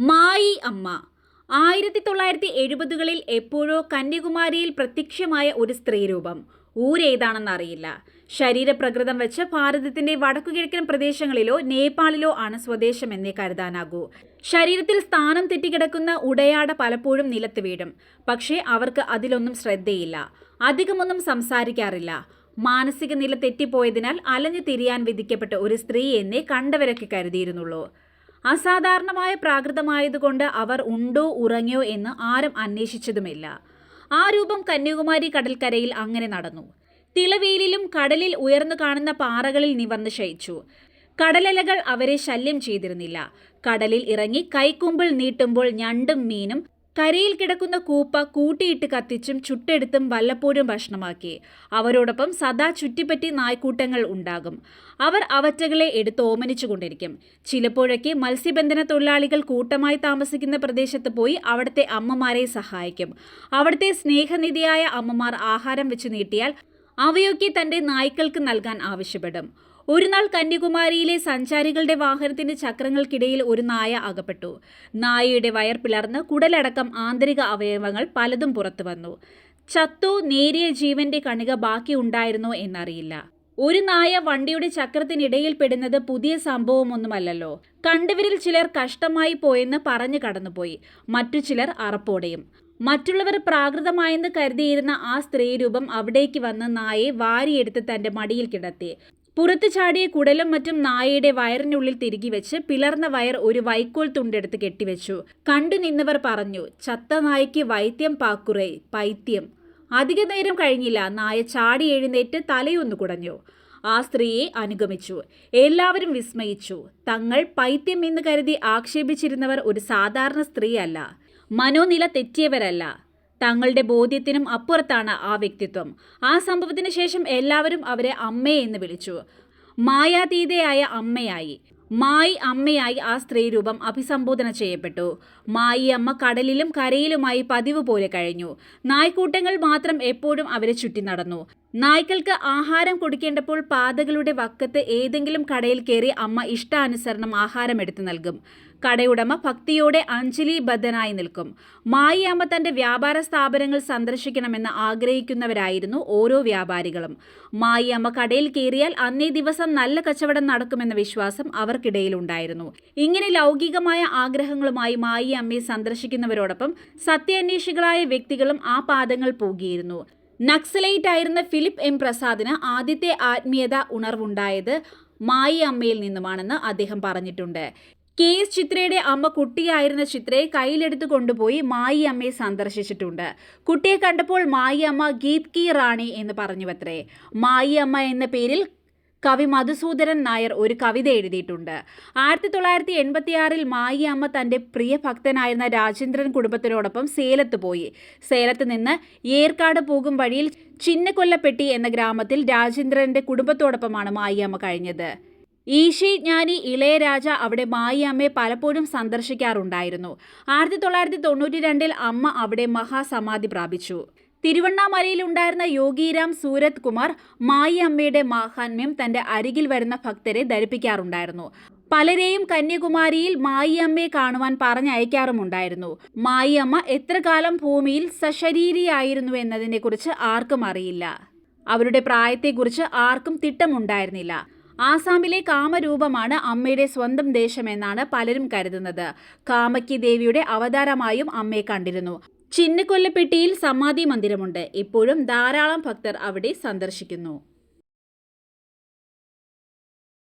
മായി അമ്മ. ആയിരത്തി തൊള്ളായിരത്തി എഴുപതുകളിൽ എപ്പോഴോ കന്യാകുമാരിയിൽ പ്രത്യക്ഷമായ ഒരു സ്ത്രീരൂപം. ഊരേതാണെന്ന് അറിയില്ല ശരീരപ്രകൃതം വെച്ച് ഭാരതത്തിന്റെ വടക്കുകിഴക്കൻ പ്രദേശങ്ങളിലോ നേപ്പാളിലോ ആണ് സ്വദേശം എന്നേ കരുതാനാകൂ. ശരീരത്തിൽ സ്ഥാനം തെറ്റിക്കിടക്കുന്ന ഉടയാട പലപ്പോഴും നിലത്ത് വീഴും. പക്ഷേ അവർക്ക് അതിലൊന്നും ശ്രദ്ധയില്ല. അധികമൊന്നും സംസാരിക്കാറില്ല. മാനസിക നില തെറ്റിപ്പോയതിനാൽ അലഞ്ഞു തിരിയാൻ വിധിക്കപ്പെട്ട ഒരു സ്ത്രീ എന്നേ കണ്ടവരൊക്കെ കരുതിയിരുന്നുള്ളൂ. അസാധാരണമായ പ്രാകൃതമായതുകൊണ്ട് അവർ ഉണ്ടോ ഉറങ്ങിയോ എന്ന് ആരും അന്വേഷിച്ചതുമില്ല. ആ രൂപം കന്യാകുമാരി കടൽക്കരയിൽ അങ്ങനെ നടന്നു. തിളവേലിലും കടലിൽ ഉയർന്നു കാണുന്ന പാറകളിൽ നിവർന്ന് ശയിച്ചു. കടലലകൾ അവരെ ശല്യം ചെയ്തിരുന്നില്ല. കടലിൽ ഇറങ്ങി കൈക്കുമ്പിൾ നീട്ടുമ്പോൾ ഞണ്ടും മീനും കരയിൽ കിടക്കുന്ന കൂപ്പ കൂട്ടിയിട്ട് കത്തിച്ചും ചുട്ടെടുത്തും വല്ലപ്പോഴും ഭക്ഷണമാക്കി. അവരോടൊപ്പം സദാ ചുറ്റിപ്പറ്റി നായ്ക്കൂട്ടങ്ങൾ ഉണ്ടാകും. അവർ അവറ്റകളെ എടുത്ത് ഓമനിച്ചുകൊണ്ടിരിക്കും ചിലപ്പോഴൊക്കെ മത്സ്യബന്ധന തൊഴിലാളികൾ കൂട്ടമായി താമസിക്കുന്ന പ്രദേശത്ത് പോയി അവിടുത്തെ അമ്മമാരെ സഹായിക്കും. അവിടുത്തെ സ്നേഹനിധിയായ അമ്മമാർ ആഹാരം വെച്ച് നീട്ടിയാൽ അവയൊക്കെ തന്റെ നായ്ക്കൾക്ക് നൽകാൻ ആവശ്യപ്പെടും. ഒരു നാൾ കന്യാകുമാരിയിലെ സഞ്ചാരികളുടെ വാഹനത്തിന്റെ ചക്രങ്ങൾക്കിടയിൽ ഒരു നായ അകപ്പെട്ടു. നായയുടെ വയർ പിളർന്ന് കുടലടക്കം ആന്തരിക അവയവങ്ങൾ പലതും പുറത്തു വന്നു. ചത്തോ നേരിയ ജീവന്റെ കണിക ബാക്കി ഉണ്ടായിരുന്നോ എന്നറിയില്ല. ഒരു നായ വണ്ടിയുടെ ചക്രത്തിനിടയിൽ പെടുന്നത് പുതിയ സംഭവമൊന്നുമല്ലല്ലോ. കണ്ടവരിൽ ചിലർ കഷ്ടമായി പോയെന്ന് പറഞ്ഞു കടന്നുപോയി. മറ്റു ചിലർ അറപ്പോടെയും. മറ്റുള്ളവർ പ്രാകൃതമായെന്ന് കരുതിയിരുന്ന ആ സ്ത്രീരൂപം അവിടേക്ക് വന്ന് നായെ വാരിയെടുത്ത് തന്റെ മടിയിൽ കിടത്തി. പുറത്തു ചാടിയ കുടലും മറ്റും നായയുടെ വയറിനുള്ളിൽ തിരികെ വെച്ച് പിളർന്ന വയർ ഒരു വൈക്കോൽ തുണ്ടെടുത്ത് കെട്ടിവെച്ചു. കണ്ടു നിന്നവർ പറഞ്ഞു ചത്ത നായ്ക്ക് വൈദ്യം പാക്കുറേ പൈത്യം. അധിക നേരം കഴിഞ്ഞില്ല നായ ചാടി എഴുന്നേറ്റ് തലയൊന്നു കുടഞ്ഞു. ആ സ്ത്രീയെ അനുഗമിച്ചു. എല്ലാവരും വിസ്മയിച്ചു. തങ്ങൾ പൈത്യം എന്ന് കരുതി ആക്ഷേപിച്ചിരുന്നവർ ഒരു സാധാരണ സ്ത്രീയല്ല. മനോനില തെറ്റിയവരല്ല. തങ്ങളുടെ ബോധ്യത്തിനും അപ്പുറത്താണ് ആ വ്യക്തിത്വം. ആ സംഭവത്തിന് ശേഷം എല്ലാവരും അവരെ അമ്മേ എന്ന് വിളിച്ചു. മായാതീതയായ അമ്മയായി. മായി അമ്മയായി ആ സ്ത്രീ രൂപം അഭിസംബോധന ചെയ്യപ്പെട്ടു. മായി അമ്മ കടലിലും കരയിലുമായി പതിവ് പോലെ കഴിഞ്ഞു. നായ്ക്കൂട്ടങ്ങൾ മാത്രം എപ്പോഴും അവരെ ചുറ്റി നടന്നു. നായ്ക്കൾക്ക് ആഹാരം കൊടുക്കേണ്ടപ്പോൾ പാതകളുടെ വക്കത്ത് ഏതെങ്കിലും കടയിൽ കയറി അമ്മ ഇഷ്ടാനുസരണം ആഹാരം എടുത്തു നൽകും. കടയുടമ ഭക്തിയോടെ അഞ്ജലി അഞ്ജലിബദ്ധനായി നിൽക്കും. മായി അമ്മ തന്റെ വ്യാപാര സ്ഥാപനങ്ങൾ സന്ദർശിക്കണമെന്ന് ആഗ്രഹിക്കുന്നവരായിരുന്നു ഓരോ വ്യാപാരികളും. മായി അമ്മ കടയിൽ കയറിയാൽ അന്നേ ദിവസം നല്ല കച്ചവടം നടക്കുമെന്ന വിശ്വാസം അവർക്കിടയിലുണ്ടായിരുന്നു ഇങ്ങനെ ലൗകികമായ ആഗ്രഹങ്ങളുമായി മായി അമ്മയെ സന്ദർശിക്കുന്നവരോടൊപ്പം സത്യാന്വേഷികളായ വ്യക്തികളും ആ പാദങ്ങൾ പോകിയിരുന്നു. നക്സലൈറ്റ് ആയിരുന്ന ഫിലിപ്പ് എം പ്രസാദിന് ആദ്യത്തെ ആത്മീയത ഉണർവുണ്ടായത് മായി അമ്മയിൽ നിന്നുമാണെന്ന് അദ്ദേഹം പറഞ്ഞിട്ടുണ്ട്. കെ എസ് ചിത്രയുടെ അമ്മ കുട്ടിയായിരുന്ന ചിത്രയെ കയ്യിലെടുത്ത് കൊണ്ടുപോയി മായി അമ്മയെ സന്ദർശിച്ചിട്ടുണ്ട്. കുട്ടിയെ കണ്ടപ്പോൾ മായി അമ്മ ഗീത് കി റാണി എന്ന് പറഞ്ഞുവത്രേ. മായി അമ്മ എന്ന പേരിൽ കവി മധുസൂദരൻ നായർ ഒരു കവിത എഴുതിയിട്ടുണ്ട്. ആയിരത്തി തൊള്ളായിരത്തി എൺപത്തിയാറിൽ മായി അമ്മ തന്റെ പ്രിയ ഭക്തനായിരുന്ന രാജേന്ദ്രൻ കുടുംബത്തിനോടൊപ്പം സേലത്ത് പോയി. സേലത്ത് നിന്ന് ഏർക്കാട് പോകും വഴിയിൽ ചിന്നക്കൊല്ലപ്പെട്ടി എന്ന ഗ്രാമത്തിൽ രാജേന്ദ്രന്റെ കുടുംബത്തോടൊപ്പമാണ് മായി അമ്മ കഴിഞ്ഞത്. ഈശി ജ്ഞാനി ഇളയരാജ അവിടെ മായി അമ്മയെ പലപ്പോഴും സന്ദർശിക്കാറുണ്ടായിരുന്നു. ആയിരത്തി തൊള്ളായിരത്തി തൊണ്ണൂറ്റി രണ്ടിൽ അമ്മ അവിടെ മഹാസമാധി പ്രാപിച്ചു. തിരുവണ്ണാമലയിൽ ഉണ്ടായിരുന്ന യോഗിരാം സൂരത് കുമാർ മായി അമ്മയുടെ മാഹാത്മ്യം തന്റെ അരികിൽ വരുന്ന ഭക്തരെ ധരിപ്പിക്കാറുണ്ടായിരുന്നു. പലരെയും കന്യാകുമാരിയിൽ മായി അമ്മയെ കാണുവാൻ പറഞ്ഞയക്കാറുമുണ്ടായിരുന്നു. മായി അമ്മ എത്ര കാലം ഭൂമിയിൽ സശരീരിയായിരുന്നു എന്നതിനെക്കുറിച്ച് ആർക്കും അറിയില്ല. അവരുടെ പ്രായത്തെക്കുറിച്ച് ആർക്കും തിട്ടമുണ്ടായിരുന്നില്ല. ആസാമിലെ കാമരൂപമാണ് അമ്മയുടെ സ്വന്തം ദേശമെന്നാണ് പലരും കരുതുന്നത്. കാമക്കി ദേവിയുടെ അവതാരമായും അമ്മയെ കണ്ടിരുന്നു. ചിന്നക്കൊല്ലപ്പെട്ടിയിൽ സമാധി മന്ദിരമുണ്ട്. ഇപ്പോഴും ധാരാളം ഭക്തർ അവിടെ സന്ദർശിക്കുന്നു.